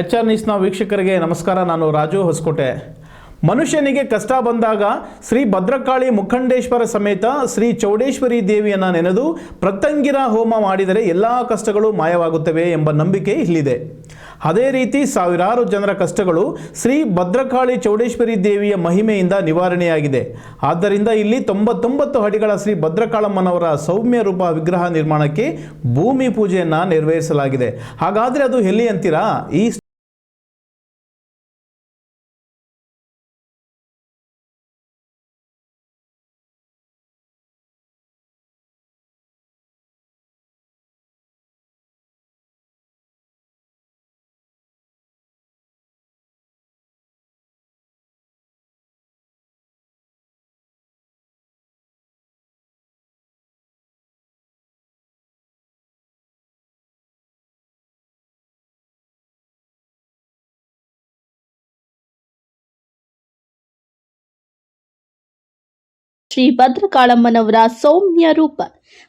H R ನ್ಯೂಸ್ನ ವೀಕ್ಷಕರಿಗೆ ನಮಸ್ಕಾರ, ನಾನು ರಾಜು ಹೊಸಕೋಟೆ. ಮನುಷ್ಯನಿಗೆ ಕಷ್ಟ ಬಂದಾಗ ಶ್ರೀ ಭದ್ರಕಾಳಿ ಮುಖಂಡೇಶ್ವರ ಸಮೇತ ಶ್ರೀ ಚೌಡೇಶ್ವರಿ ದೇವಿಯನ್ನು ನೆನೆದು ಪ್ರತ್ಯಂಗಿರ ಹೋಮ ಮಾಡಿದರೆ ಎಲ್ಲ ಕಷ್ಟಗಳು ಮಾಯವಾಗುತ್ತವೆ ಎಂಬ ನಂಬಿಕೆ ಇಲ್ಲಿದೆ. ಅದೇ ರೀತಿ ಸಾವಿರಾರು ಜನರ ಕಷ್ಟಗಳು ಶ್ರೀ ಭದ್ರಕಾಳಿ ಚೌಡೇಶ್ವರಿ ದೇವಿಯ ಮಹಿಮೆಯಿಂದ ನಿವಾರಣೆಯಾಗಿದೆ. ಆದ್ದರಿಂದ ಇಲ್ಲಿ ತೊಂಬತ್ತೊಂಬತ್ತು ಅಡಿಗಳ ಶ್ರೀ ಭದ್ರಕಾಳಮ್ಮನವರ ಸೌಮ್ಯ ರೂಪ ವಿಗ್ರಹ ನಿರ್ಮಾಣಕ್ಕೆ ಭೂಮಿ ಪೂಜೆಯನ್ನು ನೆರವೇರಿಸಲಾಗಿದೆ. ಹಾಗಾದರೆ ಅದು ಎಲ್ಲಿ ಅಂತೀರಾ? ಈ ಶ್ರೀ ಭದ್ರಕಾಳಮ್ಮನವರ ಸೌಮ್ಯ ರೂಪ.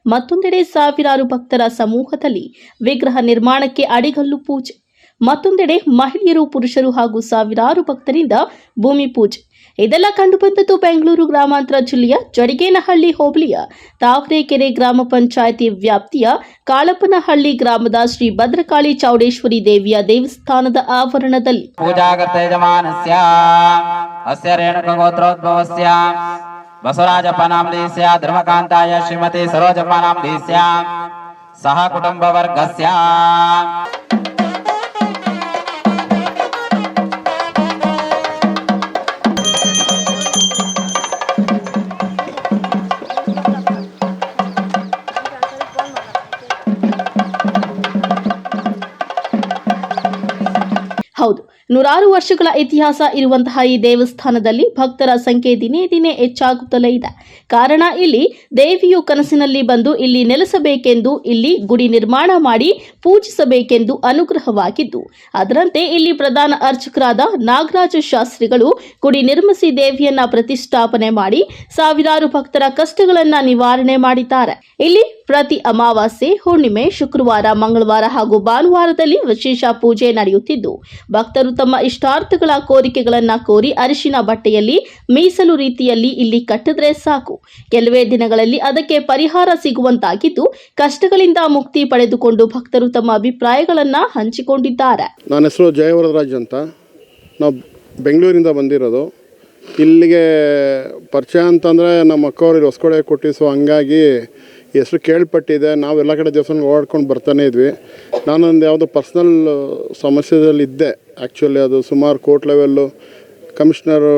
ಮತ್ತೊಂದೆಡೆ ಸಾವಿರಾರು ಭಕ್ತರ ಸಮೂಹದಲ್ಲಿ ವಿಗ್ರಹ ನಿರ್ಮಾಣಕ್ಕೆ ಅಡಿಗಲ್ಲು ಪೂಜೆ. ಮತ್ತೊಂದೆಡೆ ಮಹಿಳೆಯರು, ಪುರುಷರು ಹಾಗೂ ಸಾವಿರಾರು ಭಕ್ತರಿಂದ ಭೂಮಿ ಪೂಜೆ. ಇದೆಲ್ಲ ಕಂಡುಬಂದದ್ದು ಬೆಂಗಳೂರು ಗ್ರಾಮಾಂತರ ಜಿಲ್ಲೆಯ ಜಡಿಗೇನಹಳ್ಳಿ ಹೋಬಳಿಯ ತಾವರೆಕೆರೆ ಗ್ರಾಮ ಪಂಚಾಯಿತಿ ವ್ಯಾಪ್ತಿಯ ಕಾಳಪ್ಪನಹಳ್ಳಿ ಗ್ರಾಮದ ಶ್ರೀ ಭದ್ರಕಾಳಿ ಚೌಡೇಶ್ವರಿ ದೇವಿಯ ದೇವಸ್ಥಾನದ ಆವರಣದಲ್ಲಿ. बसवराजपनाम्नीस्य धर्मकांताय श्रीमती सरोजपनाम्नीस्य सह कुटुम्बवर्गस्य। ನೂರಾರು ವರ್ಷಗಳ ಇತಿಹಾಸ ಇರುವಂತಹ ಈ ದೇವಸ್ಥಾನದಲ್ಲಿ ಭಕ್ತರ ಸಂಖ್ಯೆ ದಿನೇ ದಿನೇ ಹೆಚ್ಚಾಗುತ್ತಲೇ ಇದೆ. ಕಾರಣ ಇಲ್ಲಿ ದೇವಿಯು ಕನಸಿನಲ್ಲಿ ಬಂದು ಇಲ್ಲಿ ನೆಲೆಸಬೇಕೆಂದು ಇಲ್ಲಿ ಗುಡಿ ನಿರ್ಮಾಣ ಮಾಡಿ ಪೂಜಿಸಬೇಕೆಂದು ಅನುಗ್ರಹವಾಗಿದ್ದು, ಅದರಂತೆ ಇಲ್ಲಿ ಪ್ರಧಾನ ಅರ್ಚಕರಾದ ನಾಗರಾಜ ಶಾಸ್ತ್ರಿಗಳು ಗುಡಿ ನಿರ್ಮಿಸಿ ದೇವಿಯನ್ನ ಪ್ರತಿಷ್ಠಾಪನೆ ಮಾಡಿ ಸಾವಿರಾರು ಭಕ್ತರ ಕಷ್ಟಗಳನ್ನ ನಿವಾರಣೆ ಮಾಡಿದ್ದಾರೆ. ಇಲ್ಲಿ ಪ್ರತಿ ಅಮಾವಾಸ್ಯೆ, ಹುಣ್ಣಿಮೆ, ಶುಕ್ರವಾರ, ಮಂಗಳವಾರ ಹಾಗೂ ಭಾನುವಾರದಲ್ಲಿ ವಿಶೇಷ ಪೂಜೆ ನಡೆಯುತ್ತಿದ್ದು, ಭಕ್ತರು ತಮ್ಮ ಇಷ್ಟಾರ್ಥಗಳ ಕೋರಿಕೆಗಳನ್ನು ಕೋರಿ ಅರಿಶಿನ ಬಟ್ಟೆಯಲ್ಲಿ ಮೀಸಲು ರೀತಿಯಲ್ಲಿ ಇಲ್ಲಿ ಕಟ್ಟಿದ್ರೆ ಸಾಕು. ಕೆಲವೇ ದಿನಗಳಲ್ಲಿ ಅದಕ್ಕೆ ಪರಿಹಾರ ಸಿಗುವಂತಾಗಿದ್ದು, ಕಷ್ಟಗಳಿಂದ ಮುಕ್ತಿ ಪಡೆದುಕೊಂಡು ಭಕ್ತರು ತಮ್ಮ ಅಭಿಪ್ರಾಯಗಳನ್ನು ಹಂಚಿಕೊಂಡಿದ್ದಾರೆ. ನನ್ನ ಹೆಸರು ಜಯವರದರಾಜ್ ಅಂತ. ನಾವು ಬೆಂಗಳೂರಿಂದ ಬಂದಿರೋದು. ಇಲ್ಲಿಗೆ ಪರಿಚಯ ಅಂತಂದರೆ ನಮ್ಮ ಅಕ್ಕವ್ರಿಗೆ ಹೊಸ್ಕೊಡೆ ಕೊಟ್ಟಿ, ಸೊ ಹಂಗಾಗಿ ಹೆಸರು ಕೇಳ್ಪಟ್ಟಿದೆ. ನಾವು ಎಲ್ಲ ಕಡೆ ದೇವಸ್ಥಾನ ಓಡಾಡ್ಕೊಂಡು ಬರ್ತಾನೆ ಇದ್ವಿ. ನಾನೊಂದು ಯಾವುದೋ ಪರ್ಸ್ನಲ್ ಸಮಸ್ಯೆದಲ್ಲಿ ಇದ್ದೆ ಆ್ಯಕ್ಚುಲಿ ಅದು ಸುಮಾರು ಕೋರ್ಟ್ ಲೆವೆಲ್ಲು ಕಮಿಷ್ನರು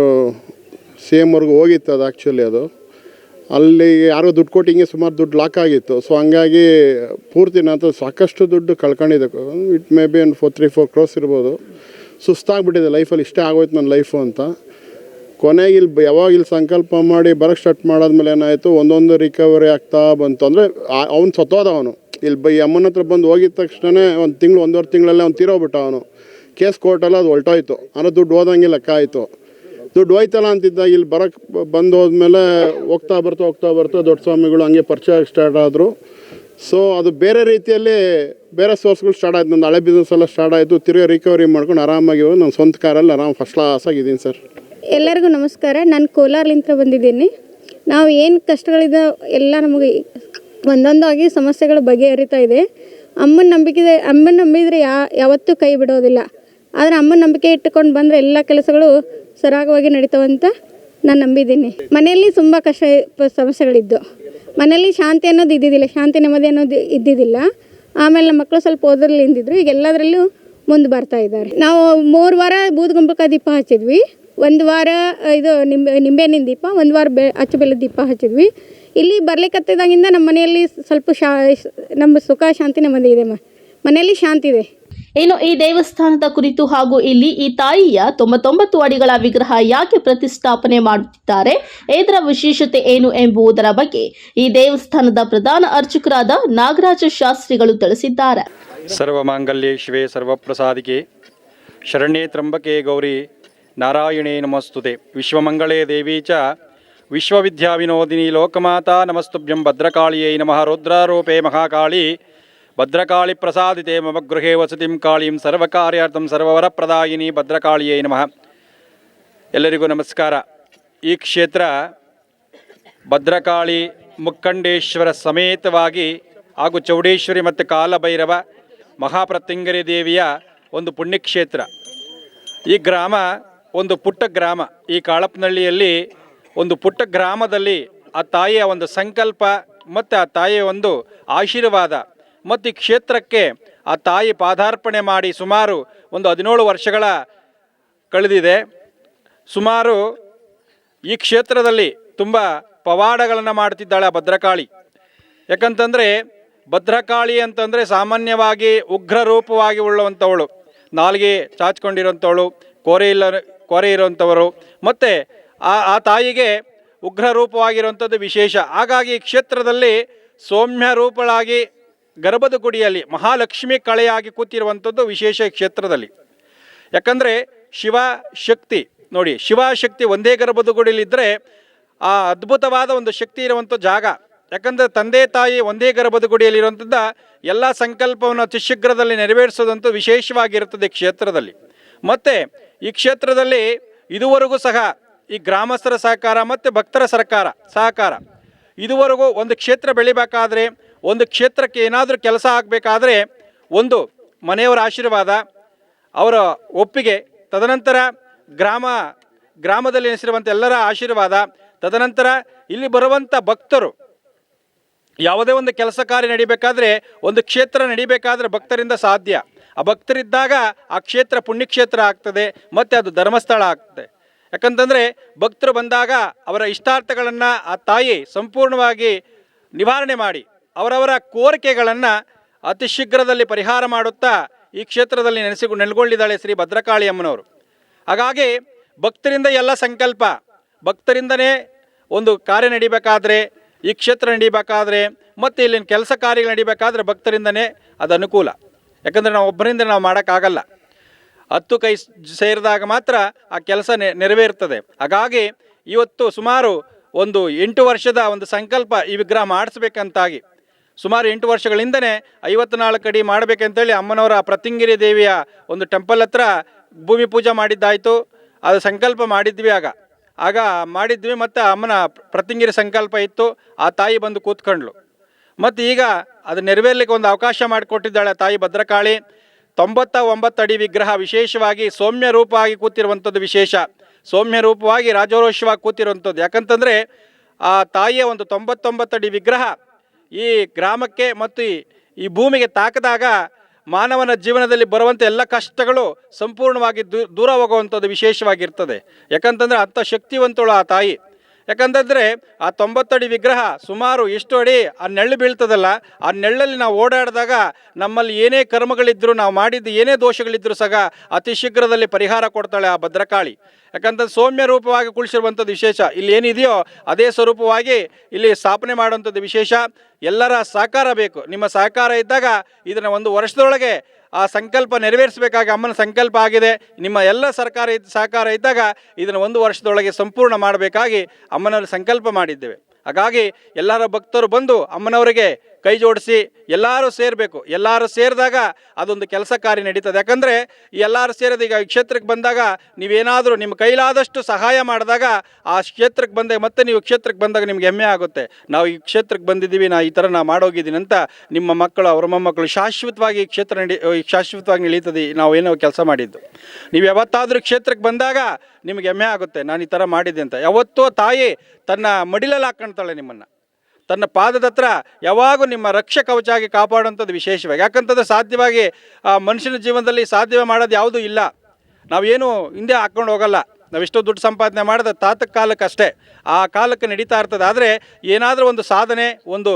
ಸಿ ಎಮ್ವರೆಗೂ ಹೋಗಿತ್ತು ಅದು ಆ್ಯಕ್ಚುಲಿ ಅದು. ಅಲ್ಲಿ ಯಾರೋ ದುಡ್ಡು ಕೊಟ್ಟು ಹಿಂಗೆ ಸುಮಾರು ದುಡ್ಡು ಲಾಕ್ ಆಗಿತ್ತು. ಸೊ ಹಂಗಾಗಿ ಪೂರ್ತಿ ನಾನು ಸಾಕಷ್ಟು ದುಡ್ಡು ಕಳ್ಕೊಂಡಿದ್ದೆ. ಇಟ್ ಮೇ ಬಿ ಒಂದು ಫೋರ್ ತ್ರೀ ಫೋರ್ ಕ್ರೋಸ್ ಇರ್ಬೋದು. ಸುಸ್ತಾಗ್ಬಿಟ್ಟಿದೆ. ಲೈಫಲ್ಲಿ ಇಷ್ಟೇ ಆಗೋಯ್ತು ನನ್ನ ಲೈಫು ಅಂತ. ಕೊನೆಗೆ ಇಲ್ಲಿ ಯಾವಾಗ ಇಲ್ಲಿ ಸಂಕಲ್ಪ ಮಾಡಿ ಬರೋಕ್ಕೆ ಸ್ಟಾರ್ಟ್ ಮಾಡಾದ್ಮೇಲೆ ಏನಾಯಿತು? ಒಂದೊಂದು ರಿಕವರಿ ಆಗ್ತಾ ಬಂತು. ಅಂದರೆ ಅವ್ನು ಸತ್ತೋದ ಅವನು. ಇಲ್ಲಿ ಬೈ ಅಮ್ಮನ ಹತ್ರ ಬಂದು ಹೋಗಿದ ತಕ್ಷಣವೇ ಒಂದು ತಿಂಗಳು, ಒಂದೂವರೆ ತಿಂಗಳಲ್ಲೇ ಅವ್ನು ತೀರೋಗ್ಬಿಟ್ಟ ಅವನು. ಕೇಸ್ ಕೋರ್ಟಲ್ಲ ಅದು ಹೊಲ್ಟೋಯ್ತು ಅಂದರೆ ದುಡ್ಡು ಹೋದಂಗೆ ಲೆಕ್ಕ ಆಯಿತು. ದುಡ್ಡು ಹೋಯ್ತಲ್ಲ ಅಂತಿದ್ದಾಗ ಇಲ್ಲಿ ಬರಕ್ಕೆ ಬಂದು ಹೋದ್ಮೇಲೆ ಹೋಗ್ತಾ ಬರ್ತಾ ಹೋಗ್ತಾ ಬರ್ತಾ ದೊಡ್ಡ ಸ್ವಾಮಿಗಳು ಹಂಗೆ ಪರಿಚಯ ಸ್ಟಾರ್ಟ್ ಆದರು. ಸೊ ಅದು ಬೇರೆ ರೀತಿಯಲ್ಲಿ ಬೇರೆ ಸೋರ್ಸ್ಗಳು ಸ್ಟಾರ್ಟ್ ಆಯಿತು. ನಂದು ಹಳೆ ಬಿಸ್ನೆಸ್ ಎಲ್ಲ ಸ್ಟಾರ್ಟ್ ಆಯಿತು. ತಿರುಗಿ ರಿಕವರಿ ಮಾಡ್ಕೊಂಡು ಆರಾಮಾಗಿ ಹೋಗಿ ನಾನು ಸ್ವಂತ ಕಾರಲ್ಲಿ ಆರಾಮ್ ಫಸ್ಟ್ ಕ್ಲಾಸ್ ಆಗಿದ್ದೀನಿ ಸರ್. ಎಲ್ಲರಿಗೂ ನಮಸ್ಕಾರ. ನಾನು ಕೋಲಾರ್ಲಿಂತ ಬಂದಿದ್ದೀನಿ. ನಾವು ಏನು ಕಷ್ಟಗಳಿದ ಎಲ್ಲ ನಮಗೆ ಒಂದೊಂದಾಗಿ ಸಮಸ್ಯೆಗಳು ಬಗೆಹರಿತಾ ಇದೆ. ಅಮ್ಮನ ನಂಬಿಕೆ ಅಮ್ಮನ ನಂಬಿದರೆ ಯಾವತ್ತೂ ಕೈ ಬಿಡೋದಿಲ್ಲ. ಆದರೆ ಅಮ್ಮನ ನಂಬಿಕೆ ಇಟ್ಟುಕೊಂಡು ಬಂದರೆ ಎಲ್ಲ ಕೆಲಸಗಳು ಸರಾಗವಾಗಿ ನಡೀತಾವಂತ ನಾನು ನಂಬಿದ್ದೀನಿ. ಮನೆಯಲ್ಲಿ ತುಂಬ ಕಷ್ಟ ಸಮಸ್ಯೆಗಳಿದ್ದು. ಮನೆಯಲ್ಲಿ ಶಾಂತಿ ಅನ್ನೋದು ಇದ್ದಿದ್ದಿಲ್ಲ, ಶಾಂತಿ ನೆಮ್ಮದಿ ಅನ್ನೋದು ಇದ್ದಿದ್ದಿಲ್ಲ. ಆಮೇಲೆ ನಮ್ಮ ಮಕ್ಕಳು ಸ್ವಲ್ಪ ಓದರಲ್ಲಿ ನಿಂತಿದ್ರು ಈಗ ಎಲ್ಲದರಲ್ಲೂ ಮುಂದೆ ಬರ್ತಾ ಇದ್ದಾರೆ. ನಾವು ಮೂರು ವಾರ ಬೂದ್ಗುಂಬಳಕಾಯಿ ದೀಪ ಹಚ್ಚಿದ್ವಿ. ಒಂದು ವಾರ, ಇದು ನಿಂಬೆ, ನಿಂಬೆಹಣ್ಣಿನ ದೀಪ, ಒಂದು ವಾರ ಬೆ ಅಚ್ಚು ಬೆಲ್ಲದ ದೀಪ ಹಚ್ಚಿದ್ವಿ. ಇಲ್ಲಿ ಬರ್ಲಿಕ್ಕತ್ತಿದಾಗಿಂದ ನಮ್ಮ ಮನೆಯಲ್ಲಿ ಸ್ವಲ್ಪ ಶಾ, ನಮ್ಮ ಸುಖ, ಶಾಂತಿ ನೆಮ್ಮದಿ ಇದೆ ಮನೆಯಲ್ಲಿ ಶಾಂತಿ ಇದೆ. ಇನ್ನು ಈ ದೇವಸ್ಥಾನದ ಕುರಿತು ಹಾಗೂ ಇಲ್ಲಿ ಈ ತಾಯಿಯ ತೊಂಬತ್ತೊಂಬತ್ತು ಅಡಿಗಳ ವಿಗ್ರಹ ಯಾಕೆ ಪ್ರತಿಷ್ಠಾಪನೆ ಮಾಡುತ್ತಿದ್ದಾರೆ, ಇದರ ವಿಶೇಷತೆ ಏನು ಎಂಬುದರ ಬಗ್ಗೆ ಈ ದೇವಸ್ಥಾನದ ಪ್ರಧಾನ ಅರ್ಚಕರಾದ ನಾಗರಾಜ ಶಾಸ್ತ್ರಿಗಳು ತಿಳಿಸಿದ್ದಾರೆ. ಸರ್ವಮಾಂಗಲ್ಯ ಶಿವೆ ಸರ್ವಪ್ರಸಾದಿಕೆ ಶರಣ್ಯೇ ತ್ರಂಬಕೆ ಗೌರಿ, ನಾರಾಯಣೇ ನಮಸ್ತುತೆ. ವಿಶ್ವಮಂಗಳೇ ದೇವಿ ಚ. ವಿಶ್ವವಿದ್ಯಾವಿನೋದಿನಿ ಲೋಕಮಾತಾ ನಮಸ್ತುಭ್ಯಂ ಭದ್ರಕಾಳಿಯೈ ನಮಃ ರುದ್ರಾರೂಪೇ ಮಹಾಕಾಳಿ. ಭದ್ರಕಾಳಿ ಪ್ರಸಾದಿತೆ ಮಮ ಗೃಹೇ ವಸತಿಂ ಕಾಳೀಂ ಸರ್ವಕಾರ್ಯಾರ್ಥಂ ಸರ್ವವರಪ್ರದಾಯಿನಿ ಭದ್ರಕಾಳಿಯೇ ನಮಃ. ಎಲ್ಲರಿಗೂ ನಮಸ್ಕಾರ. ಈ ಕ್ಷೇತ್ರ ಭದ್ರಕಾಳಿ ಮುಕ್ಕಂಡೇಶ್ವರ ಸಮೇತವಾಗಿ ಹಾಗೂ ಚೌಡೇಶ್ವರಿ ಮತ್ತು ಕಾಲಭೈರವ ಮಹಾಪ್ರತ್ಯಂಗರಿ ದೇವಿಯ ಒಂದು ಪುಣ್ಯಕ್ಷೇತ್ರ. ಈ ಗ್ರಾಮ ಒಂದು ಪುಟ್ಟ ಗ್ರಾಮ. ಈ ಕಾಳಪ್ಪನಹಳ್ಳಿಯಲ್ಲಿ ಒಂದು ಪುಟ್ಟ ಗ್ರಾಮದಲ್ಲಿ ಆ ತಾಯಿಯ ಒಂದು ಸಂಕಲ್ಪ ಮತ್ತು ಆ ತಾಯಿಯ ಒಂದು ಆಶೀರ್ವಾದ ಮತ್ತು ಈ ಕ್ಷೇತ್ರಕ್ಕೆ ಆ ತಾಯಿ ಪಾದಾರ್ಪಣೆ ಮಾಡಿ ಸುಮಾರು ಒಂದು ಹದಿನೇಳು ವರ್ಷಗಳ ಕಳೆದಿದೆ. ಸುಮಾರು ಈ ಕ್ಷೇತ್ರದಲ್ಲಿ ತುಂಬ ಪವಾಡಗಳನ್ನು ಮಾಡ್ತಿದ್ದಾಳೆ ಆ ಭದ್ರಕಾಳಿ. ಯಾಕಂತಂದರೆ ಭದ್ರಕಾಳಿ ಅಂತಂದರೆ ಸಾಮಾನ್ಯವಾಗಿ ಉಗ್ರ ರೂಪವಾಗಿ ಉಳ್ಳುವಂಥವಳು ನಾಲ್ಗೆ ಚಾಚ್ಕೊಂಡಿರೋಂಥವಳು ಕೋರೆ ಇಲ್ಲ, ಕೋರೆ ಇರುವಂಥವರು ಮತ್ತು ಆ ಆ ತಾಯಿಗೆ ಉಗ್ರ ರೂಪವಾಗಿರುವಂಥದ್ದು ವಿಶೇಷ. ಹಾಗಾಗಿ ಈ ಕ್ಷೇತ್ರದಲ್ಲಿ ಸೌಮ್ಯ ರೂಪಳಾಗಿ ಗರ್ಭದ ಗುಡಿಯಲ್ಲಿ ಮಹಾಲಕ್ಷ್ಮಿ ಕಳೆಯಾಗಿ ಕೂತಿರುವಂಥದ್ದು ವಿಶೇಷ ಕ್ಷೇತ್ರದಲ್ಲಿ. ಯಾಕಂದರೆ ಶಿವ ಶಕ್ತಿ, ನೋಡಿ ಶಿವಶಕ್ತಿ ಒಂದೇ ಗರ್ಭದ ಗುಡಿಯಲ್ಲಿದ್ದರೆ ಆ ಅದ್ಭುತವಾದ ಒಂದು ಶಕ್ತಿ ಇರುವಂಥ ಜಾಗ. ಯಾಕಂದರೆ ತಂದೆ ತಾಯಿ ಒಂದೇ ಗರ್ಭದ ಗುಡಿಯಲ್ಲಿರುವಂಥದ್ದು ಎಲ್ಲ ಸಂಕಲ್ಪವನ್ನು ಅತಿ ಶೀಘ್ರದಲ್ಲಿ ನೆರವೇರಿಸೋದಂತೂ ವಿಶೇಷವಾಗಿರುತ್ತದೆ ಕ್ಷೇತ್ರದಲ್ಲಿ. ಮತ್ತು ಈ ಕ್ಷೇತ್ರದಲ್ಲಿ ಇದುವರೆಗೂ ಸಹ ಈ ಗ್ರಾಮಸ್ಥರ ಸಹಕಾರ ಮತ್ತು ಭಕ್ತರ ಸರ್ಕಾರ ಸಹಕಾರ. ಇದುವರೆಗೂ ಒಂದು ಕ್ಷೇತ್ರ ಬೆಳಿಬೇಕಾದ್ರೆ ಒಂದು ಕ್ಷೇತ್ರಕ್ಕೆ ಏನಾದರೂ ಕೆಲಸ ಆಗಬೇಕಾದ್ರೆ ಒಂದು ಮನೆಯವರ ಆಶೀರ್ವಾದ, ಅವರ ಒಪ್ಪಿಗೆ, ತದನಂತರ ಗ್ರಾಮ, ಗ್ರಾಮದಲ್ಲಿ ನೆನೆಸಿರುವಂಥ ಎಲ್ಲರ ಆಶೀರ್ವಾದ, ತದನಂತರ ಇಲ್ಲಿ ಬರುವಂಥ ಭಕ್ತರು. ಯಾವುದೇ ಒಂದು ಕೆಲಸ ಕಾರ್ಯ ನಡಿಬೇಕಾದ್ರೆ, ಒಂದು ಕ್ಷೇತ್ರ ನಡಿಬೇಕಾದ್ರೆ ಭಕ್ತರಿಂದ ಸಾಧ್ಯ. ಆ ಭಕ್ತರಿದ್ದಾಗ ಆ ಕ್ಷೇತ್ರ ಪುಣ್ಯಕ್ಷೇತ್ರ ಆಗ್ತದೆ, ಮತ್ತು ಅದು ಧರ್ಮಸ್ಥಳ ಆಗ್ತದೆ. ಯಾಕಂತಂದರೆ ಭಕ್ತರು ಬಂದಾಗ ಅವರ ಇಷ್ಟಾರ್ಥಗಳನ್ನು ಆ ತಾಯಿ ಸಂಪೂರ್ಣವಾಗಿ ನಿವಾರಣೆ ಮಾಡಿ. ಅವರವರ ಕೋರಿಕೆಗಳನ್ನು ಅತಿ ಶೀಘ್ರದಲ್ಲಿ ಪರಿಹಾರ ಮಾಡುತ್ತಾ ಈ ಕ್ಷೇತ್ರದಲ್ಲಿ ನೆನೆಸಿ ನೆಲೆಗೊಂಡಿದ್ದಾಳೆ ಶ್ರೀ ಭದ್ರಕಾಳಿ ಅಮ್ಮನವರು ಹಾಗಾಗಿ ಭಕ್ತರಿಂದ ಎಲ್ಲ ಸಂಕಲ್ಪ, ಭಕ್ತರಿಂದನೇ ಒಂದು ಕಾರ್ಯ ನಡಿಬೇಕಾದ್ರೆ, ಈ ಕ್ಷೇತ್ರ ನಡಿಬೇಕಾದ್ರೆ, ಮತ್ತು ಇಲ್ಲಿನ ಕೆಲಸ ಕಾರ್ಯಗಳು ನಡಿಬೇಕಾದ್ರೆ ಭಕ್ತರಿಂದನೇ ಅದು ಅನುಕೂಲ. ಯಾಕಂದರೆ ನಾವು ಒಬ್ಬರಿಂದ ನಾವು ಮಾಡೋಕ್ಕಾಗಲ್ಲ. ಹತ್ತು ಕೈ ಸೇರಿದಾಗ ಮಾತ್ರ ಆ ಕೆಲಸ ನೆ, ನೆರವೇರ್ತದೆ. ಹಾಗಾಗಿ ಇವತ್ತು ಸುಮಾರು ಒಂದು ಎಂಟು ವರ್ಷದ ಒಂದು ಸಂಕಲ್ಪ ಈ ವಿಗ್ರಹ ಮಾಡಿಸ್ಬೇಕಂತಾಗಿ ಸುಮಾರು ಎಂಟು ವರ್ಷಗಳಿಂದನೇ ಐವತ್ನಾಲ್ಕು ಅಡಿ ಮಾಡಬೇಕಂತೇಳಿ ಅಮ್ಮನವರ ಪ್ರತಿಂಗಿರಿ ದೇವಿಯ ಒಂದು ಟೆಂಪಲ್ ಹತ್ರ ಭೂಮಿ ಪೂಜೆ ಮಾಡಿದ್ದಾಯಿತು. ಅದು ಸಂಕಲ್ಪ ಮಾಡಿದ್ವಿ ಆಗ. ಆಗ ಮಾಡಿದ್ವಿ ಮತ್ತು ಅಮ್ಮನ ಪ್ರತಿಂಗಿರಿ ಸಂಕಲ್ಪ ಇತ್ತು. ಆ ತಾಯಿ ಬಂದು ಕೂತ್ಕೊಂಡ್ಳು. ಮತ್ತು ಈಗ ಅದು ನೆರವೇರ್ಲಿಕ್ಕೆ ಒಂದು ಅವಕಾಶ ಮಾಡಿಕೊಟ್ಟಿದ್ದಾಳೆ ತಾಯಿ ಭದ್ರಕಾಳಿ. ತೊಂಬತ್ತ ಒಂಬತ್ತು ಅಡಿ ವಿಗ್ರಹ ವಿಶೇಷವಾಗಿ ಸೌಮ್ಯ ರೂಪವಾಗಿ ಕೂತಿರುವಂಥದ್ದು ವಿಶೇಷ. ಸೌಮ್ಯ ರೂಪವಾಗಿ ರಾಜರೋಷವಾಗಿ ಕೂತಿರುವಂಥದ್ದು. ಯಾಕಂತಂದರೆ ಆ ತಾಯಿಯ ಒಂದು ತೊಂಬತ್ತೊಂಬತ್ತು ಅಡಿ ವಿಗ್ರಹ ಈ ಗ್ರಾಮಕ್ಕೆ ಮತ್ತು ಈ- ಭೂಮಿಗೆ ತಾಕದಾಗ ಮಾನವನ ಜೀವನದಲ್ಲಿ ಬರುವಂಥ ಎಲ್ಲ ಕಷ್ಟಗಳು ಸಂಪೂರ್ಣವಾಗಿ ದೂರ ಹೋಗುವಂಥದ್ದು ವಿಶೇಷವಾಗಿರ್ತದೆ. ಯಾಕಂತಂದರೆ ಅಂಥ ಶಕ್ತಿವಂತಳು ಆ ತಾಯಿ. ಯಾಕಂತಂದರೆ ಆ ತೊಂಬತ್ತಡಿ ವಿಗ್ರಹ ಸುಮಾರು ಎಷ್ಟು ಅಡಿ ಆ ನೆಳ್ಳು ಬೀಳ್ತದಲ್ಲ, ಆ ನೆಳ್ಳಲ್ಲಿ ನಾವು ಓಡಾಡಿದಾಗ ನಮ್ಮಲ್ಲಿ ಏನೇ ಕರ್ಮಗಳಿದ್ದರೂ ನಾವು ಮಾಡಿದ್ದು ಏನೇ ದೋಷಗಳಿದ್ದರೂ ಸಹ ಅತಿ ಶೀಘ್ರದಲ್ಲಿ ಪರಿಹಾರ ಕೊಡ್ತಾಳೆ ಆ ಭದ್ರಕಾಳಿ. ಯಾಕಂತಂದ್ರೆ ಸೌಮ್ಯ ರೂಪವಾಗಿ ಕುಳಿಸಿರುವಂಥದ್ದು ವಿಶೇಷ. ಇಲ್ಲಿ ಏನಿದೆಯೋ ಅದೇ ಸ್ವರೂಪವಾಗಿ ಇಲ್ಲಿ ಸ್ಥಾಪನೆ ಮಾಡುವಂಥದ್ದು ವಿಶೇಷ. ಎಲ್ಲರ ಸಹಕಾರ ಬೇಕು. ನಿಮ್ಮ ಸಹಕಾರ ಇದ್ದಾಗ ಇದನ್ನು ಒಂದು ವರ್ಷದೊಳಗೆ ಆ ಸಂಕಲ್ಪ ನೆರವೇರಿಸಬೇಕಾಗಿ ಅಮ್ಮನ ಸಂಕಲ್ಪ ಆಗಿದೆ. ನಿಮ್ಮ ಎಲ್ಲ ಸರ್ಕಾರ ಸಹಕಾರ ಇದ್ದಾಗ ಇದನ್ನು ಒಂದು ವರ್ಷದೊಳಗೆ ಸಂಪೂರ್ಣ ಮಾಡಬೇಕಾಗಿ ಅಮ್ಮನವರು ಸಂಕಲ್ಪ ಮಾಡಿದ್ದೇವೆ. ಹಾಗಾಗಿ ಎಲ್ಲರ ಭಕ್ತರು ಬಂದು ಅಮ್ಮನವರಿಗೆ ಕೈ ಜೋಡಿಸಿ ಎಲ್ಲರೂ ಸೇರಬೇಕು. ಎಲ್ಲರೂ ಸೇರಿದಾಗ ಅದೊಂದು ಕೆಲಸ ಕಾರ್ಯ ನಡೀತದೆ. ಯಾಕಂದರೆ ಎಲ್ಲರೂ ಸೇರೋದು ಈಗ ಈ ಕ್ಷೇತ್ರಕ್ಕೆ ಬಂದಾಗ ನೀವೇನಾದರೂ ನಿಮ್ಮ ಕೈಲಾದಷ್ಟು ಸಹಾಯ ಮಾಡಿದಾಗ ಆ ಕ್ಷೇತ್ರಕ್ಕೆ ಬಂದಾಗ ಮತ್ತೆ ನೀವು ಕ್ಷೇತ್ರಕ್ಕೆ ಬಂದಾಗ ನಿಮ್ಗೆ ಹೆಮ್ಮೆ ಆಗುತ್ತೆ. ನಾವು ಈ ಕ್ಷೇತ್ರಕ್ಕೆ ಬಂದಿದ್ದೀವಿ, ನಾ ಈ ಥರ ನಾ ಮಾಡೋಗಿದ್ದೀನಿ ಅಂತ ನಿಮ್ಮ ಮಕ್ಕಳು, ಅವ್ರ ಮೊಮ್ಮಕ್ಕಳು ಶಾಶ್ವತವಾಗಿ ಈ ಕ್ಷೇತ್ರ ನಡಿ ಶಾಶ್ವತವಾಗಿ ನಡೀತದೆ. ನಾವು ಏನೋ ಕೆಲಸ ಮಾಡಿದ್ದು. ನೀವು ಯಾವತ್ತಾದರೂ ಕ್ಷೇತ್ರಕ್ಕೆ ಬಂದಾಗ ನಿಮಗೆ ಹೆಮ್ಮೆ ಆಗುತ್ತೆ. ನಾನು ಈ ಥರ ಮಾಡಿದ್ದೆ ಅಂತ. ಯಾವತ್ತೋ ತಾಯಿ ತನ್ನ ಮಡಿಲಲ್ಲಿ ಹಾಕ್ಕೊಳ್ತಾಳೆ ನಿಮ್ಮನ್ನು. ತನ್ನ ಪಾದದ ಹತ್ರ ಯಾವಾಗೂ ನಿಮ್ಮ ರಕ್ಷ ಕವಚಾಗಿ ಕಾಪಾಡುವಂಥದ್ದು ವಿಶೇಷವಾಗಿ. ಯಾಕಂತಂದ್ರೆ ಸಾಧ್ಯವಾಗಿ ಆ ಮನುಷ್ಯನ ಜೀವನದಲ್ಲಿ ಸಾಧ್ಯವೇ ಮಾಡೋದು ಯಾವುದೂ ಇಲ್ಲ. ನಾವೇನು ಹಿಂದೆ ಹಾಕ್ಕೊಂಡು ಹೋಗಲ್ಲ. ನಾವೆಷ್ಟೋ ದುಡ್ಡು ಸಂಪಾದನೆ ಮಾಡಿದ ತಾತ ಕಾಲಕ್ಕೆ ಅಷ್ಟೇ ಆ ಕಾಲಕ್ಕೆ ನಡೀತಾ ಇರ್ತದೆ ಆದರೆ ಏನಾದರೂ ಒಂದು ಸಾಧನೆ, ಒಂದು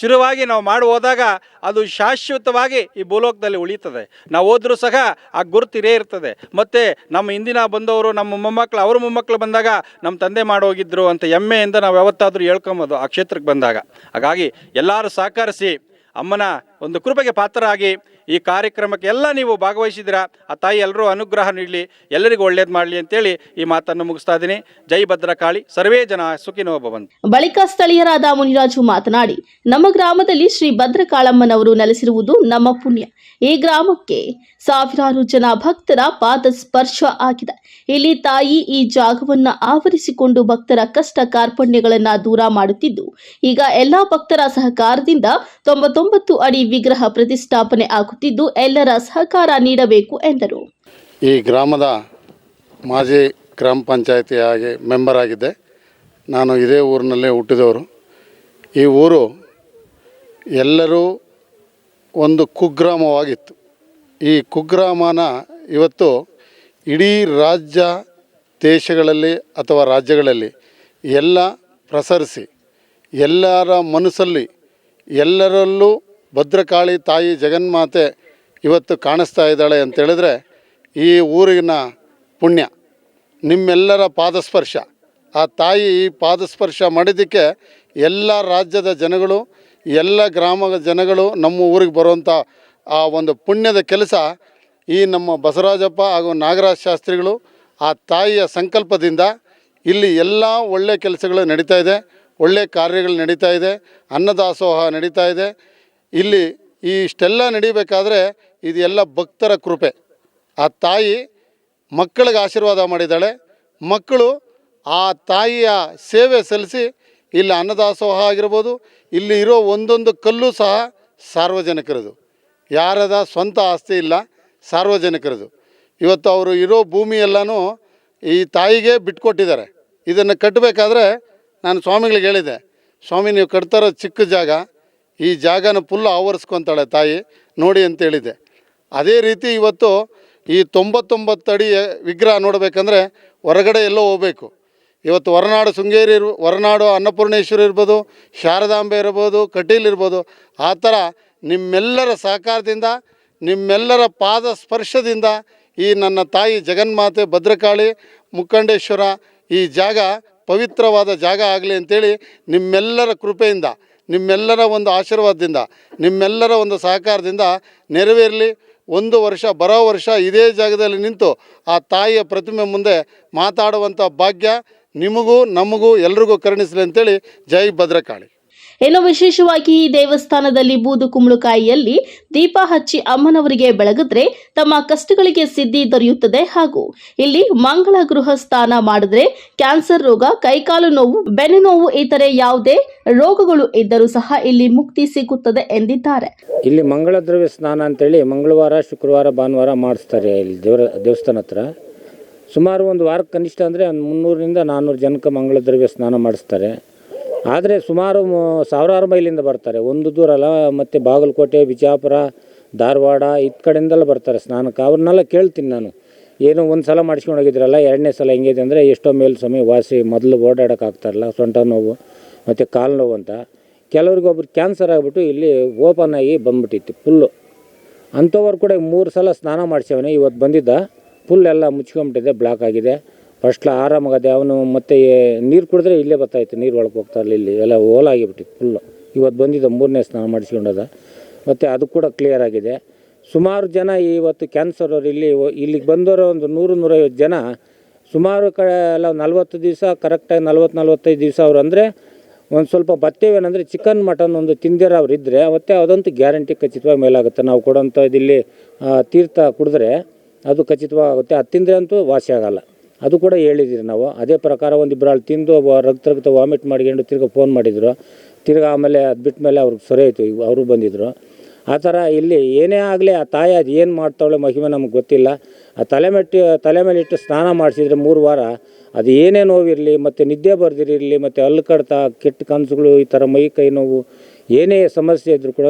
ಚಿರುವಾಗಿ ನಾವು ಮಾಡಿ ಹೋದಾಗ ಅದು ಶಾಶ್ವತವಾಗಿ ಈ ಭೂಲೋಕದಲ್ಲಿ ಉಳಿತದೆ. ನಾವು ಹೋದರೂ ಸಹ ಆ ಗುರುತು ಇರೇ ಇರ್ತದೆ. ಮತ್ತು ನಮ್ಮ ಹಿಂದಿನ ಬಂದವರು, ನಮ್ಮ ಮೊಮ್ಮಕ್ಕಳು ಅವ್ರ ಮೊಮ್ಮಕ್ಕಳು ಬಂದಾಗ ನಮ್ಮ ತಂದೆ ಮಾಡೋಗಿದ್ರು ಅಂತ ಹೆಮ್ಮೆಯಿಂದ ನಾವು ಯಾವತ್ತಾದರೂ ಹೇಳ್ಕೊಂಬೋದು ಆ ಕ್ಷೇತ್ರಕ್ಕೆ ಬಂದಾಗ. ಹಾಗಾಗಿ ಎಲ್ಲರೂ ಸಹಕರಿಸಿ ಅಮ್ಮನ ಒಂದು ಕೃಪೆಗೆ ಪಾತ್ರರಾಗಿ ಈ ಕಾರ್ಯಕ್ರಮಕ್ಕೆ ಎಲ್ಲ ನೀವು ಭಾಗವಹಿಸಿದ್ದೀರಾ. ಆ ತಾಯಿ ಎಲ್ಲರೂ ಅನುಗ್ರಹ ನೀಡಲಿ, ಎಲ್ಲರಿಗೂ ಒಳ್ಳೇದು ಮಾಡಲಿ ಅಂತೇಳಿ ಈ ಮಾತನ್ನು ಮುಗಿಸ್ತಾ ಇದ್ದೀನಿ. ಜೈ ಭದ್ರಕಾಳಿ, ಸರ್ವೇ ಜನ ಸುಖಿನೋ ಭವನ್ ಬಳಿಕ ಸ್ಥಳೀಯರಾದ ಮುನಿರಾಜು ಮಾತನಾಡಿ, ನಮ್ಮ ಗ್ರಾಮದಲ್ಲಿ ಶ್ರೀ ಭದ್ರಕಾಳಮ್ಮನವರು ನೆಲೆಸಿರುವುದು ನಮ್ಮ ಪುಣ್ಯ. ಈ ಗ್ರಾಮಕ್ಕೆ ಸಾವಿರಾರು ಜನ ಭಕ್ತರ ಪಾದ ಸ್ಪರ್ಶ ಆಗಿದೆ. ಇಲ್ಲಿ ತಾಯಿ ಈ ಜಾಗವನ್ನ ಆವರಿಸಿಕೊಂಡು ಭಕ್ತರ ಕಷ್ಟ ಕಾರ್ಪಣ್ಯಗಳನ್ನ ದೂರ ಮಾಡುತ್ತಿದ್ದು, ಈಗ ಎಲ್ಲಾ ಭಕ್ತರ ಸಹಕಾರದಿಂದ ತೊಂಬತ್ತೊಂಬತ್ತು ಅಡಿ ವಿಗ್ರಹ ಪ್ರತಿಷ್ಠಾಪನೆ ಆಗುತ್ತಿದ್ದು ಎಲ್ಲರ ಸಹಕಾರ ನೀಡಬೇಕು ಎಂದರು. ಈ ಗ್ರಾಮದ ಮಾಜಿ ಗ್ರಾಮ ಪಂಚಾಯತಿ ಆಗಿ ಮೆಂಬರ್ ಆಗಿದ್ದೆ. ನಾನು ಇದೇ ಊರಿನಲ್ಲೇ ಹುಟ್ಟಿದವರು. ಈ ಊರು ಎಲ್ಲರೂ ಒಂದು ಕುಗ್ರಾಮವಾಗಿತ್ತು. ಈ ಕುಗ್ರಾಮನ ಇವತ್ತು ಇಡೀ ರಾಜ್ಯ ದೇಶಗಳಲ್ಲಿ ಅಥವಾ ರಾಜ್ಯಗಳಲ್ಲಿ ಎಲ್ಲ ಪ್ರಸರಿಸಿ, ಎಲ್ಲರ ಮನಸ್ಸಲ್ಲಿ ಎಲ್ಲರಲ್ಲೂ ಭದ್ರಕಾಳಿ ತಾಯಿ ಜಗನ್ಮಾತೆ ಇವತ್ತು ಕಾಣಿಸ್ತಾ ಇದ್ದಾಳೆ ಅಂತ ಹೇಳಿದ್ರೆ ಈ ಊರಿನ ಪುಣ್ಯ, ನಿಮ್ಮೆಲ್ಲರ ಪಾದಸ್ಪರ್ಶ. ಆ ತಾಯಿ ಈ ಪಾದಸ್ಪರ್ಶ ಮಾಡಿದ್ದಕ್ಕೆ ಎಲ್ಲ ರಾಜ್ಯದ ಜನಗಳು, ಎಲ್ಲ ಗ್ರಾಮದ ಜನಗಳು ನಮ್ಮ ಊರಿಗೆ ಬರುವಂಥ ಆ ಒಂದು ಪುಣ್ಯದ ಕೆಲಸ ಈ ನಮ್ಮ ಬಸವರಾಜಪ್ಪ ಹಾಗೂ ನಾಗರಾಜ್ ಶಾಸ್ತ್ರಿಗಳು ಆ ತಾಯಿಯ ಸಂಕಲ್ಪದಿಂದ ಇಲ್ಲಿ ಎಲ್ಲ ಒಳ್ಳೆಯ ಕೆಲಸಗಳು ನಡೀತಾ ಇದೆ ಒಳ್ಳೆಯ ಕಾರ್ಯಗಳು ನಡೀತಾ ಇದೆ, ಅನ್ನದಾಸೋಹ ನಡೀತಾ ಇದೆ. ಇಲ್ಲಿ ಈ ಇಷ್ಟೆಲ್ಲ ನಡಿಬೇಕಾದ್ರೆ ಇದೆಲ್ಲ ಭಕ್ತರ ಕೃಪೆ. ಆ ತಾಯಿ ಮಕ್ಕಳಿಗೆ ಆಶೀರ್ವಾದ ಮಾಡಿದ್ದಾಳೆ. ಮಕ್ಕಳು ಆ ತಾಯಿಯ ಸೇವೆ ಸಲ್ಲಿಸಿ ಇಲ್ಲಿ ಅನ್ನದಾಸೋಹ ಆಗಿರ್ಬೋದು, ಇಲ್ಲಿ ಇರೋ ಒಂದೊಂದು ಕಲ್ಲು ಸಹ ಸಾರ್ವಜನಿಕರದು. ಯಾರದ ಸ್ವಂತ ಆಸ್ತಿ ಇಲ್ಲ, ಸಾರ್ವಜನಿಕರದು. ಇವತ್ತು ಅವರು ಇರೋ ಭೂಮಿ ಎಲ್ಲನೂ ಈ ತಾಯಿಗೆ ಬಿಟ್ಕೊಟ್ಟಿದ್ದಾರೆ. ಇದನ್ನು ಕಟ್ಟಬೇಕಾದ್ರೆ ನಾನು ಸ್ವಾಮಿಗಳಿಗೆ ಹೇಳಿದೆ, ಸ್ವಾಮಿ, ನೀವು ಕಟ್ತಾರೋ ಚಿಕ್ಕ ಜಾಗ ಈ ಜಾಗನ ಫುಲ್ ಆವರಿಸ್ಕೊತಾಳೆ ತಾಯಿ. ನೋಡಿ ಅಂತೇಳಿದೆ ಅದೇ ರೀತಿ ಇವತ್ತು ಈ ತೊಂಬತ್ತೊಂಬತ್ತು ಅಡಿ ವಿಗ್ರಹ ನೋಡಬೇಕಂದ್ರೆ ಹೊರಗಡೆ ಎಲ್ಲೋ ಹೋಗಬೇಕು. ಇವತ್ತು ಹೊರನಾಡು ಶೃಂಗೇರಿ ಇರ್ ಹೊರನಾಡು ಅನ್ನಪೂರ್ಣೇಶ್ವರಿ ಇರ್ಬೋದು, ಶಾರದಾಂಬೆ ಇರ್ಬೋದು, ಕಟೀಲ್ ಇರ್ಬೋದು, ಆ ಥರ ನಿಮ್ಮೆಲ್ಲರ ಸಹಕಾರದಿಂದ, ನಿಮ್ಮೆಲ್ಲರ ಪಾದ ಸ್ಪರ್ಶದಿಂದ ಈ ನನ್ನ ತಾಯಿ ಜಗನ್ಮಾತೆ ಭದ್ರಕಾಳಿ ಮುಖಂಡೇಶ್ವರ ಈ ಜಾಗ ಪವಿತ್ರವಾದ ಜಾಗ ಆಗಲಿ ಅಂತೇಳಿ ನಿಮ್ಮೆಲ್ಲರ ಕೃಪೆಯಿಂದ ನಿಮ್ಮೆಲ್ಲರ ಒಂದು ಆಶೀರ್ವಾದದಿಂದ, ನಿಮ್ಮೆಲ್ಲರ ಒಂದು ಸಹಕಾರದಿಂದ ನೆರವೇರಲಿ. ಒಂದು ವರ್ಷ, ಬರೋ ವರ್ಷ ಇದೇ ಜಾಗದಲ್ಲಿ ನಿಂತು ಆ ತಾಯಿಯ ಪ್ರತಿಮೆ ಮುಂದೆ ಮಾತಾಡುವಂಥ ಭಾಗ್ಯ ನಿಮಗೂ, ನಮಗೂ ಎಲ್ರಿಗೂ ಕರುಣಿಸಲಿ ಅಂತೇಳಿ ಜೈ ಭದ್ರಕಾಳಿ. ಇನ್ನು ವಿಶೇಷವಾಗಿ ಈ ದೇವಸ್ಥಾನದಲ್ಲಿ ಬೂದು ಕುಂಬಳಕಾಯಿಯಲ್ಲಿ ದೀಪ ಹಚ್ಚಿ ಅಮ್ಮನವರಿಗೆ ಬೆಳಗಿದ್ರೆ ತಮ್ಮ ಕಷ್ಟಗಳಿಗೆ ಸಿದ್ಧಿ ದೊರೆಯುತ್ತದೆ. ಹಾಗೂ ಇಲ್ಲಿ ಮಂಗಳ ಗೃಹ ಸ್ನಾನ ಮಾಡಿದ್ರೆ ಕ್ಯಾನ್ಸರ್ ರೋಗ, ಕೈಕಾಲು ನೋವು, ಬೆನ್ನು ನೋವು, ಇತರೆ ಯಾವುದೇ ರೋಗಗಳು ಇದ್ದರೂ ಸಹ ಇಲ್ಲಿ ಮುಕ್ತಿ ಸಿಗುತ್ತದೆ ಎಂದಿದ್ದಾರೆ. ಇಲ್ಲಿ ಮಂಗಳ ದ್ರವ್ಯ ಸ್ನಾನ ಅಂತೇಳಿ ಮಂಗಳವಾರ, ಶುಕ್ರವಾರ, ಭಾನುವಾರ ಮಾಡಿಸ್ತಾರೆ ಇಲ್ಲಿ ದೇವರ, ದೇವಸ್ಥಾನ ಹತ್ರ. ಸುಮಾರು ಒಂದು ವಾರಕ್ಕೆ ಕನಿಷ್ಠ ಅಂದರೆ ಒಂದು ಮುನ್ನೂರರಿಂದ ನಾನ್ನೂರು ಜನಕ್ಕೆ ಮಂಗಳ ದ್ರವ್ಯ ಸ್ನಾನ ಮಾಡಿಸ್ತಾರೆ. ಆದರೆ ಸುಮಾರು ಸಾವಿರಾರು ಮೈಲಿಂದ ಬರ್ತಾರೆ. ಒಂದು ದೂರ ಅಲ್ಲ, ಮತ್ತು ಬಾಗಲಕೋಟೆ, ಬಿಜಾಪುರ, ಧಾರವಾಡ ಇತ್ತ ಕಡೆಯಿಂದೆಲ್ಲ ಬರ್ತಾರೆ ಸ್ನಾನಕ್ಕೆ. ಅವ್ರನ್ನೆಲ್ಲ ಕೇಳ್ತೀನಿ ನಾನು. ಏನೋ ಒಂದು ಸಲ ಮಾಡಿಸ್ಕೊಂಡು ಹೋಗಿದ್ರಲ್ಲ, ಎರಡನೇ ಸಲ ಹೆಂಗಿದೆ ಅಂದರೆ ಎಷ್ಟೋ ಮೇಲ್ ಸಮಯ ವಾಸಿ ಮೊದಲು ಓಡಾಡೋಕ್ಕಾಗ್ತಾರಲ್ಲ ಸೊಂಟ ನೋವು, ಮತ್ತು ಕಾಲು ನೋವು ಅಂತ. ಕೆಲವ್ರಿಗೊಬ್ರು ಕ್ಯಾನ್ಸರ್ ಆಗಿಬಿಟ್ಟು ಇಲ್ಲಿ ಓಪನ್ ಆಗಿ ಬಂದ್ಬಿಟ್ಟಿತ್ತು ಫುಲ್ಲು ಅಂಥವ್ರು ಕೂಡ ಮೂರು ಸಲ ಸ್ನಾನ ಮಾಡಿಸ್ಯವನೇ ಇವತ್ತು ಬಂದಿದ್ದ ಫುಲ್ ಎಲ್ಲ ಮುಚ್ಕೊಂಬಿಟ್ಟಿದೆ ಬ್ಲಾಕ್ ಆಗಿದೆ. ಫಸ್ಟ್ ಆರಾಮಾಗದೆ ಅವನು ಮತ್ತೆ ನೀರು ಕುಡಿದ್ರೆ ಇಲ್ಲೇ ಬರ್ತಾಯಿತ್ತು ನೀರು ಒಳಗೆ ಹೋಗ್ತಾ ಇಲ್ಲಿ. ಎಲ್ಲ ಓಲಾಗಿಬಿಟ್ಟಿತ್ತು ಫುಲ್ಲು ಇವತ್ತು ಬಂದಿದ್ದ ಮೂರನೇ ಸ್ನಾನ ಮಾಡಿಸ್ಕೊಂಡದ. ಮತ್ತು ಅದು ಕೂಡ ಕ್ಲಿಯರ್ ಆಗಿದೆ. ಸುಮಾರು ಜನ ಇವತ್ತು ಕ್ಯಾನ್ಸರ್ ಅವರು ಇಲ್ಲಿ ಇಲ್ಲಿಗೆ ಬಂದವರು ಒಂದು ನೂರು, ನೂರೈವತ್ತು ಜನ. ಸುಮಾರು ಕಡೆ ಎಲ್ಲ ನಲ್ವತ್ತು ದಿವಸ ಕರೆಕ್ಟಾಗಿ ನಲ್ವತ್ತು ನಲ್ವತ್ತೈದು ದಿವಸ ಅವ್ರು ಅಂದರೆ ಒಂದು ಸ್ವಲ್ಪ ಬರ್ತೇವೇನಂದರೆ ಚಿಕನ್ ಮಟನ್ ಒಂದು ತಿಂದಿರೋರು ಇದ್ದರೆ ಅವತ್ತೇ ಅದಂತೂ ಗ್ಯಾರಂಟಿ ಖಚಿತವಾಗಿ ಮೇಲಾಗುತ್ತೆ. ನಾವು ಕೊಡೋಂಥದ್ದು ಇಲ್ಲಿ ತೀರ್ಥ ಕುಡಿದ್ರೆ ಅದು ಖಚಿತವಾಗುತ್ತೆ. ಅದು ತಿಂದರೆ ಅಂತೂ ವಾಸಿ ಆಗಲ್ಲ. ಅದು ಕೂಡ ಹೇಳಿದ್ದೀರಿ ನಾವು. ಅದೇ ಪ್ರಕಾರ ಒಂದು ಇಬ್ಬರು ತಿಂದು ರಕ್ತ ರಕ್ತ ವಾಮಿಟ್ ಮಾಡ್ಕೊಂಡು ತಿರ್ಗಿ ಫೋನ್ ಮಾಡಿದರು. ತಿರ್ಗಿ ಆಮೇಲೆ ಅದು ಬಿಟ್ಟ ಮೇಲೆ ಅವ್ರಿಗೆ ಸರಿ ಆಯಿತು. ಅವರು ಬಂದಿದ್ದರು ಆ ಥರ ಇಲ್ಲಿ ಏನೇ ಆಗಲಿ ಆ ತಾಯಿ ಅದು ಏನು ಮಾಡ್ತಾವಳೆ ಮಹಿಮೆ ನಮಗೆ ಗೊತ್ತಿಲ್ಲ. ಆ ತಲೆ ಮೆಟ್ಟಿ, ತಲೆ ಮೇಲೆ ಇಟ್ಟು ಸ್ನಾನ ಮಾಡಿಸಿದ್ರೆ ಮೂರು ವಾರ ಅದು ಏನೇ ನೋವಿರಲಿ, ಮತ್ತು ನಿದ್ದೆ ಬರ್ದಿರಲಿ ಮತ್ತು ಅಲ್ಲಿ ಕಡ್ತ ಕೆಟ್ಟ ಕನಸುಗಳು ಈ ಥರ ಮೈ ಕೈ ನೋವು ಏನೇ ಸಮಸ್ಯೆ ಇದ್ದರೂ ಕೂಡ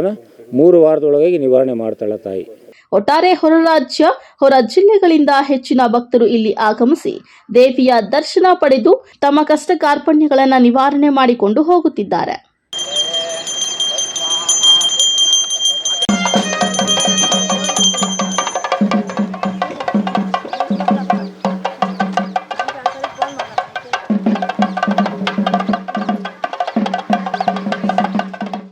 ಮೂರು ವಾರದೊಳಗಾಗಿ ನಿವಾರಣೆ ಮಾಡ್ತಾಳೆ ತಾಯಿ. ಒಟ್ಟಾರೆ ಹೊರ ರಾಜ್ಯ, ಹೊರ ಜಿಲ್ಲೆಗಳಿಂದ ಹೆಚ್ಚಿನ ಭಕ್ತರು ಇಲ್ಲಿ ಆಗಮಿಸಿ ದೇವಿಯ ದರ್ಶನ ಪಡೆದು ತಮ್ಮ ಕಷ್ಟ ಕಾರ್ಪಣ್ಯಗಳನ್ನು ನಿವಾರಣೆ ಮಾಡಿಕೊಂಡು ಹೋಗುತ್ತಿದ್ದಾರೆ.